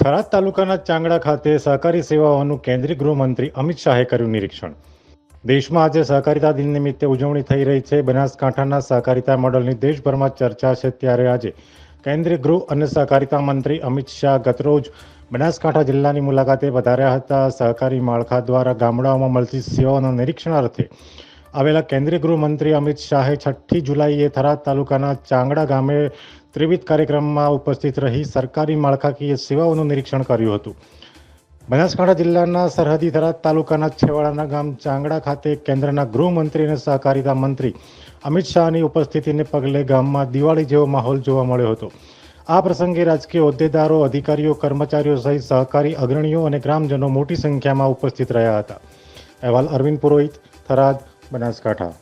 થરાદ તાલુકાના ચાંગડા ખાતે સહકારી સેવાઓનું કેન્દ્રીય ગૃહમંત્રી અમિત શાહે કર્યું નિરીક્ષણ. દેશમાં આજે સહકારિતા દિન નિમિત્તે ઉજવણી થઈ રહી છે. બનાસકાંઠાના સહકારિતા મોડલની દેશભરમાં ચર્ચા છે. ત્યારે આજે કેન્દ્રીય ગૃહ અને સહકારિતા મંત્રી અમિત શાહ ગતરોજ બનાસકાંઠા જિલ્લાની મુલાકાતે વધાર્યા હતા. સહકારી માળખા દ્વારા ગામડાઓમાં મળતી સેવાઓના નિરીક્ષણ અર્થે આવેલા કેન્દ્રીય ગૃહમંત્રી અમિત શાહે છઠ્ઠી જુલાઈએ થરાદ તાલુકાના ચાંગડા ગામે ત્રિવિધ કાર્યક્રમમાં ઉપસ્થિત રહી સરકારી માળખાકીય સેવાઓનું નિરીક્ષણ કર્યું હતું. બનાસકાંઠા જિલ્લાના સરહદી થરાદ તાલુકાના છેવાડાના ગામ ચાંગડા ખાતે કેન્દ્રના ગૃહમંત્રી અને સહકારિતા મંત્રી અમિત શાહની ઉપસ્થિતિને પગલે ગામમાં દિવાળી જેવો માહોલ જોવા મળ્યો હતો. આ પ્રસંગે રાજકીય હોદ્દેદારો, અધિકારીઓ, કર્મચારીઓ સહિત સહકારી અગ્રણીઓ અને ગ્રામજનો મોટી સંખ્યામાં ઉપસ્થિત રહ્યા હતા. અહેવાલ અરવિંદ પુરોહિત, થરાદ બનાસકાંઠા.